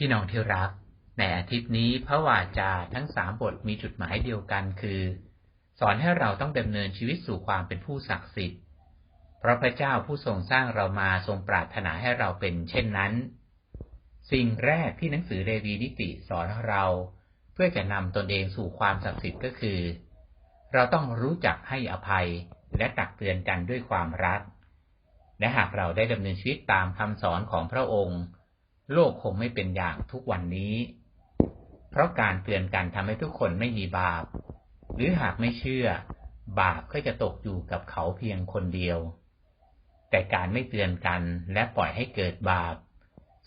พี่น้องที่รัก ในอาทิตย์นี้พระวาจาทั้งสามบทมีจุดหมายเดียวกันคือ สอนให้เราต้องดำเนินชีวิตสู่ความเป็นผู้ศักดิ์สิทธิ์ เพราะพระเจ้าผู้ทรงสร้างเรามาทรงปรารถนาให้เราเป็นเช่นนั้น สิ่งแรกที่หนังสือเรวีนิติสอนเราเพื่อจะนำตนเองสู่ความศักดิ์สิทธิ์ก็คือ เราต้องรู้จักให้อภัยและตักเตือนกันด้วยความรัก และหากเราได้ดำเนินชีวิตตามคำสอนของพระองค์ โลกคงไม่เป็นอย่างทุกวันนี้ เพราะการเตือนกันทำให้ทุกคนไม่มีบาป หรือหากไม่เชื่อ บาปก็จะตกอยู่กับเขาเพียงคนเดียว แต่การไม่เตือนกันและปล่อยให้เกิดบาป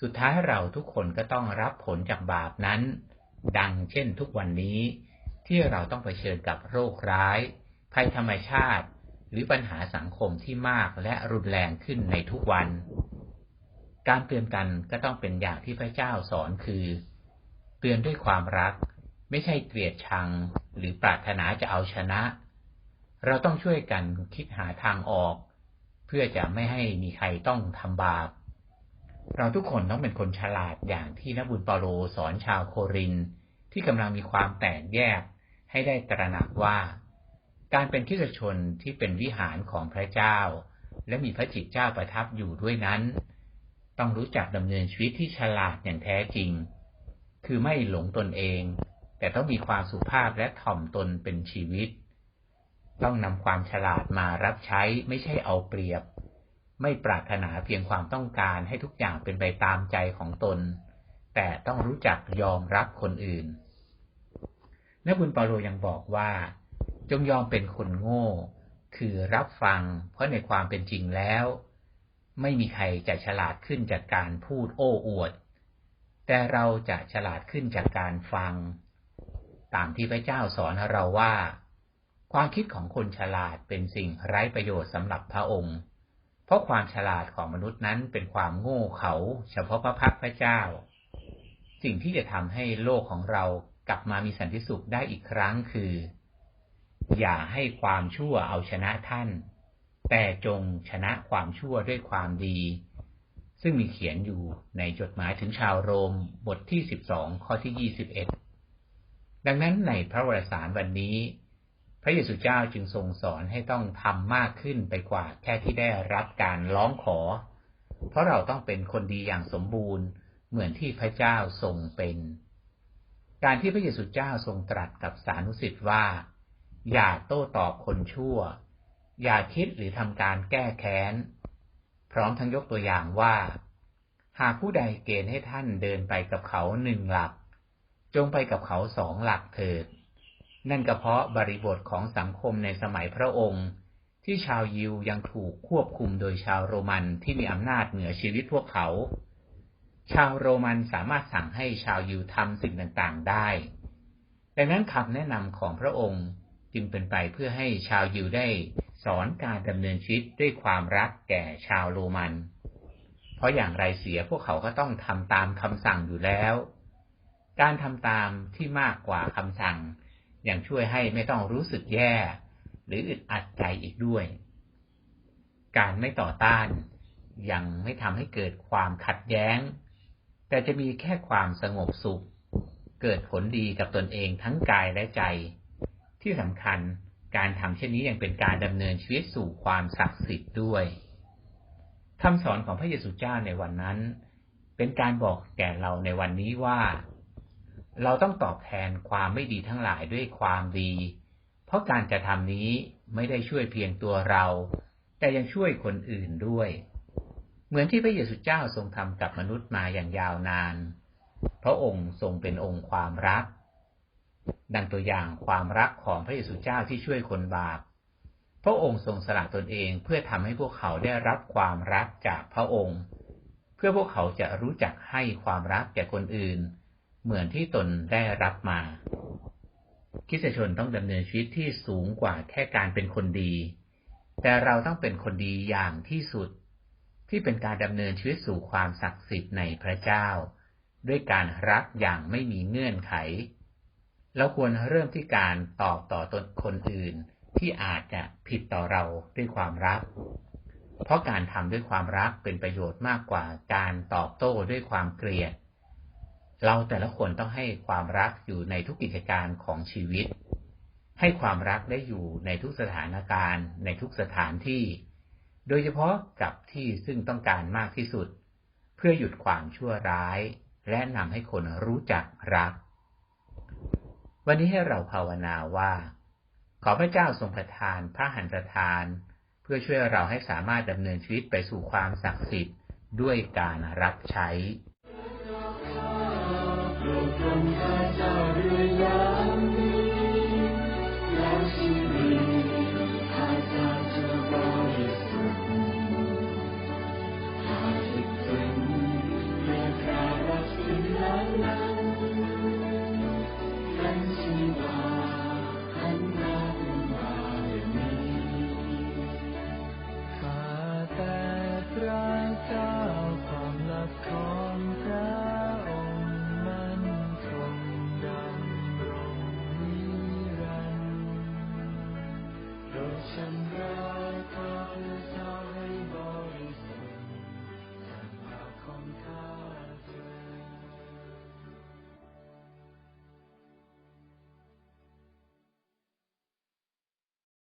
สุดท้ายเราทุกคนก็ต้องรับผลจากบาปนั้น ดังเช่นทุกวันนี้ที่เราต้องเผชิญกับโรคร้าย ภัยธรรมชาติ หรือปัญหาสังคมที่มากและรุนแรงขึ้นในทุกวัน การเตือนกันก็ต้องเป็นอย่างที่พระเจ้าสอนคือ เตือนด้วยความรัก ไม่ใช่เกลียดชังหรือปรารถนาจะเอาชนะ เราต้องช่วยกันคิดหาทางออก เพื่อจะไม่ให้มีใครต้องทำบาป เราทุกคนต้องเป็นคนฉลาดอย่างที่นักบุญเปาโลสอนชาวโคริน ที่กำลังมีความแตกแยกให้ได้ตระหนักว่า การเป็นคิดชนที่เป็นวิหารของพระเจ้า และมีพระจิตเจ้าประทับอยู่ด้วยนั้น ต้องรู้จักดำเนินชีวิตที่ฉลาดอย่างแท้จริง คือไม่หลงตนเอง แต่ต้องมีความสุภาพและถ่อมตนเป็นชีวิต ต้องนำความฉลาดมารับใช้ไม่ใช่เอาเปรียบ ไม่ปรารถนาเพียงความต้องการให้ทุกอย่างเป็นไปตามใจของตน แต่ต้องรู้จักยอมรับคนอื่นนักบุญเปาโลยังบอกว่า จงยอมเป็นคนโง่ คือรับฟัง เพราะในความเป็นจริงแล้ว ไม่มีใครจะฉลาดขึ้นจากการพูดโอ้อวด แต่เราจะฉลาดขึ้นจากการฟัง ตามที่พระเจ้าสอนเราว่า ความคิดของคนฉลาดเป็นสิ่งไร้ประโยชน์สำหรับพระองค์ เพราะความฉลาดของมนุษย์นั้นเป็นความโง่เขลาเฉพาะพระพักพระเจ้า สิ่งที่จะทำให้โลกของเรากลับมามีสันติสุขได้อีกครั้งคือ อย่าให้ความชั่วเอาชนะท่าน แต่จงชนะความชั่วด้วยความดี ซึ่งมีเขียนอยู่ในจดหมายถึงชาวโรมบทที่สิบสองข้อที่ยี่สิบเอ็ดดังนั้นในพระวรสารวันนี้ พระเยซูเจ้าจึงทรงสอนให้ต้องทำมากขึ้นไปกว่าแค่ที่ได้รับการร้องขอ เพราะเราต้องเป็นคนดีอย่างสมบูรณ์ เหมือนที่พระเจ้าทรงเป็น การที่พระเยซูเจ้าทรงตรัสกับสานุสิทธิ์ว่า อย่าโต้ตอบคนชั่ว อย่าคิดหรือทำการแก้แค้น พร้อมทั้งยกตัวอย่างว่า หากผู้ใดเกณฑ์ให้ท่านเดินไปกับเขาหนึ่งหลัก จงไปกับเขาสองหลักเถิด นั่นก็เพราะบริบทของสังคมในสมัยพระองค์ ที่ชาวยิวยังถูกควบคุมโดยชาวโรมันที่มีอำนาจเหนือชีวิตพวกเขา ชาวโรมันสามารถสั่งให้ชาวยิวทำสิ่งต่างๆได้ ดังนั้นคำแนะนำของพระองค์ จึงเป็นไปเพื่อให้ชาวยิวได้สอนการดำเนินชีวิตด้วยความรักแก่ชาวโรมัน เพราะอย่างไรเสียพวกเขาก็ต้องทำตามคำสั่งอยู่แล้ว การทำตามที่มากกว่าคำสั่ง ยังช่วยให้ไม่ต้องรู้สึกแย่ หรืออึดอัดใจอีกด้วย การไม่ต่อต้านยังไม่ทำให้เกิดความขัดแย้ง แต่จะมีแค่ความสงบสุข เกิดผลดีกับตนเองทั้งกายและใจ ที่สำคัญการทำเช่นนี้ยังเป็นการดำเนินชีวิตสู่ความศักดิ์สิทธิ์ด้วยคำสอนของพระเยซูเจ้าในวันนั้น เป็นการบอกแก่เราในวันนี้ว่า เราต้องตอบแทนความไม่ดีทั้งหลายด้วยความดี เพราะการจะทำนี้ไม่ได้ช่วยเพียงตัวเรา แต่ยังช่วยคนอื่นด้วย เหมือนที่พระเยซูเจ้าทรงทำกับมนุษย์มาอย่างยาวนาน พระองค์ทรงเป็นองค์ความรัก ดังตัวอย่างความรักของพระเยซูเจ้าที่ช่วยคนบาป พระองค์ทรงสละตนเองเพื่อทำให้พวกเขาได้รับความรักจากพระองค์ เพื่อพวกเขาจะรู้จักให้ความรักแก่คนอื่น เหมือนที่ตนได้รับมา คิสชนต้องดำเนินชีวิตที่สูงกว่าแค่การเป็นคนดี แต่เราต้องเป็นคนดีอย่างที่สุด ที่เป็นการดำเนินชีวิตสู่ความศักดิ์สิทธิ์ในพระเจ้า ด้วยการรักอย่างไม่มีเงื่อนไข เราควรเริ่มที่การตอบต่อตนคนอื่นที่อาจจะผิดต่อเราด้วยความรัก เพราะการทำด้วยความรักเป็นประโยชน์มากกว่าการตอบโต้ด้วยความเกลียด เราแต่ละคนต้องให้ความรักอยู่ในทุกกิจการของชีวิต ให้ความรักได้อยู่ในทุกสถานการณ์ ในทุกสถานที่ โดยเฉพาะกับที่ซึ่งต้องการมากที่สุด เพื่อหยุดความชั่วร้าย และนำให้คนรู้จักรัก วันนี้ให้เราภาวนาว่า ขอพระเจ้าทรงประทานพระหันตทาน เพื่อช่วยเราให้สามารถดำเนินชีวิตไปสู่ความศักดิ์สิทธิ์ด้วยการรับใช้โปรดจงข้าเจ้าเรือยา